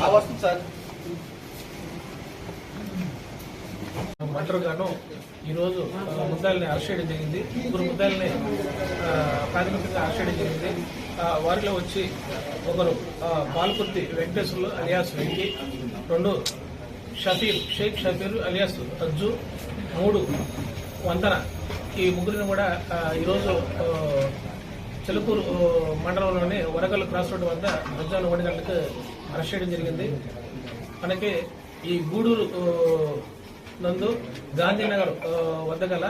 ఆ వస్తుంది సార్. మంటరు గాను ఈరోజు ఆ, ముద్దాయిల్ని అరెస్ట్ చేయడం జరిగింది. ముగ్గురు ముద్దాయిల్ని ఆ, ప్రాథమికంగా అరెస్ట్ చేయడం జరిగింది వారిలో వచ్చి ఒకరు ఆ, పాల్కుర్తి వెంకటేశ్వర్లు అలియాస్ వెంకి రెండు షఫీర్ షేక్ షఫీర్ అలియాస్ అజ్జు మూడు వంతన. ఈ ముగ్గురిని కూడా ఈరోజు తెలుకూరు మండలంలోని వరగల్ క్రాస్ రోడ్ వద్ద మధ్యాహ్నం ఒకటి గంటలకు అరెస్ట్ చేయడం జరిగింది. మనకి ఈ గూడూరు నందు గాంధీనగర్ వద్ద గల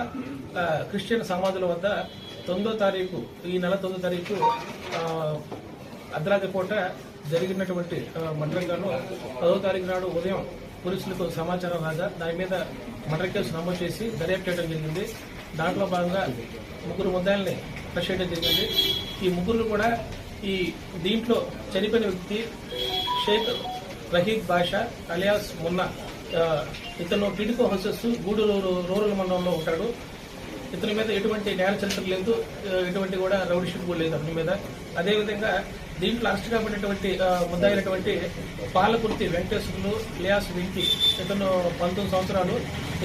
క్రిస్టియన్ సమాధుల వద్ద తొమ్మిదో తారీఖు ఈ నెల తొమ్మిదో తారీఖు అర్ధరాత్రి పూట జరిగినటువంటి మండలంగాను పదో తారీఖు నాడు ఉదయం పోలీసులకు సమాచారం రాగా దాని మీద మర్డర్ కేసు నమోదు చేసి దర్యాప్తు చేయడం జరిగింది. దాంట్లో భాగంగా ముగ్గురు ముద్దాయిల్ని అరెస్ట్ చేయడం జరిగింది. ఈ ముగ్గురు కూడా ఈ దీంట్లో చనిపోయిన వ్యక్తి షేక్ రహీద్ బాషా అలియాస్ మున్నా ఇతను టిడికో హౌసెస్ గూడూరు రూరల్ మండలంలో ఉంటాడు. ఇతని మీద ఎటువంటి న్యాయ చరిత్ర లేదు. ఎటువంటి కూడా రౌడీ కూడా లేదు అతని మీద. అదేవిధంగా దీంట్లో అరెస్ట్ కాబడినటువంటి ముద్దాయినటువంటి పాలకుర్తి వెంకటేశ్వరులు లియాస్ వెంకి ఇతను పంతొమ్మిది సంవత్సరాలు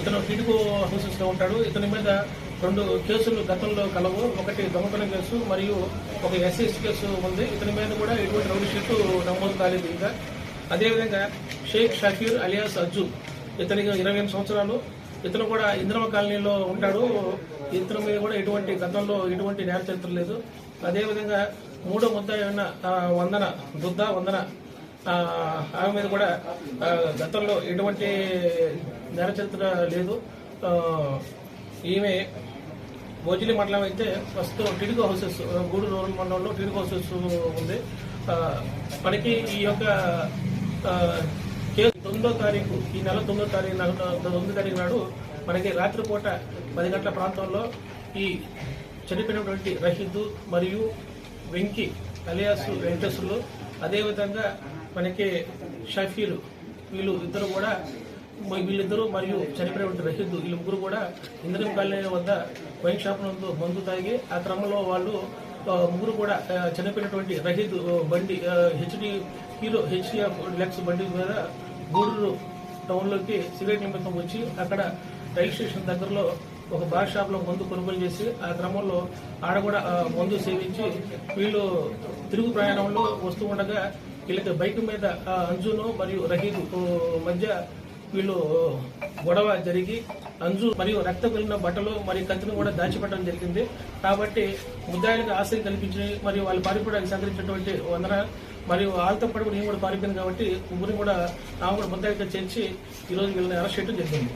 ఇతను టిడికో హౌసెస్లో ఉంటాడు. ఇతని మీద రెండు కేసులు గతంలో కలవు. ఒకటి దొంగతనం కేసు మరియు ఒక ఎస్ఎస్ కేసు ఉంది. ఇతని మీద కూడా ఎటువంటి రౌడీ షీటు నమోదు కాలేదు ఇంకా. అదేవిధంగా షేక్ షకీర్ అలియాస్ అజ్జు ఇతనికి ఇరవై ఎనిమిది సంవత్సరాలు. ఇతను కూడా ఇంద్రమ కాలనీలో ఉంటాడు. ఇతని మీద కూడా ఎటువంటి గతంలో ఎటువంటి నేర చరిత్ర లేదు. అదేవిధంగా మూడో ముద్ద వందన దుద్ద వందన ఆ, ఆమె మీద కూడా గతంలో ఎటువంటి నేర చరిత్ర లేదు. ఈమె భోజలి మండలం అయితే ప్రస్తుతం టిడికో హౌసెస్ గూడూరు రూరల్ మండలంలో టిడికో హౌసెస్ ఉంది. మనకి ఈ యొక్క కేసు తొమ్మిదో తారీఖు ఈ నెల తొమ్మిదో తారీఖు నాడు- తొమ్మిదో తారీఖు నాడు మనకి రాత్రిపూట పది గంటల ప్రాంతంలో ఈ చనిపోయినటువంటి రహీద్ మరియు వెంకి అలియాస్ వెంకటేశ్వర్లు అదేవిధంగా మనకి షఫీలు వీళ్ళు ఇద్దరు కూడా వీళ్ళిద్దరూ మరియు చనిపోయినటువంటి రహీద్ వీళ్ళు ముగ్గురు కూడా ఇంద్రం కాలనీ వద్ద వైన్ షాప్ నందు మందు తాగి ఆ క్రమంలో వాళ్ళు ముగ్గురు కూడా చనిపోయినటువంటి రహీద్ బండి హెచ్డి హీరో హెచ్డిఎఫ్ లెక్స్ బండి మీద గూడూరు టౌన్లోకి సిగరెట్ నిమిత్తం వచ్చి అక్కడ రైల్ స్టేషన్ దగ్గరలో ఒక బార్ షాప్లో మందు కొనుగోలు చేసి ఆ క్రమంలో ఆడ కూడా మందు సేవించి వీళ్ళు తిరుగు ప్రయాణంలో వస్తూ ఉండగా వీళ్ళకి బైక్ మీద అంజును మరియు రహీదు మధ్య వీళ్ళు గొడవ జరిగి అంజు మరియు రక్త కలిగిన బట్టలు మరియు కత్తిని కూడా దాచిపెట్టడం జరిగింది. కాబట్టి ముద్దాయిలకు ఆశ్రయం కల్పించి మరియు వాళ్ళు పారిపోవడానికి సహకరించినటువంటి వందన మరియు వాళ్ళతో పాటు కూడా నేను కూడా పారిపోయింది కాబట్టి ముగ్గురిని కూడా ఆమె కూడా ముద్దాయిలతో చేర్చి ఈరోజు వీళ్ళని అరెస్ట్ చేయడం జరిగింది.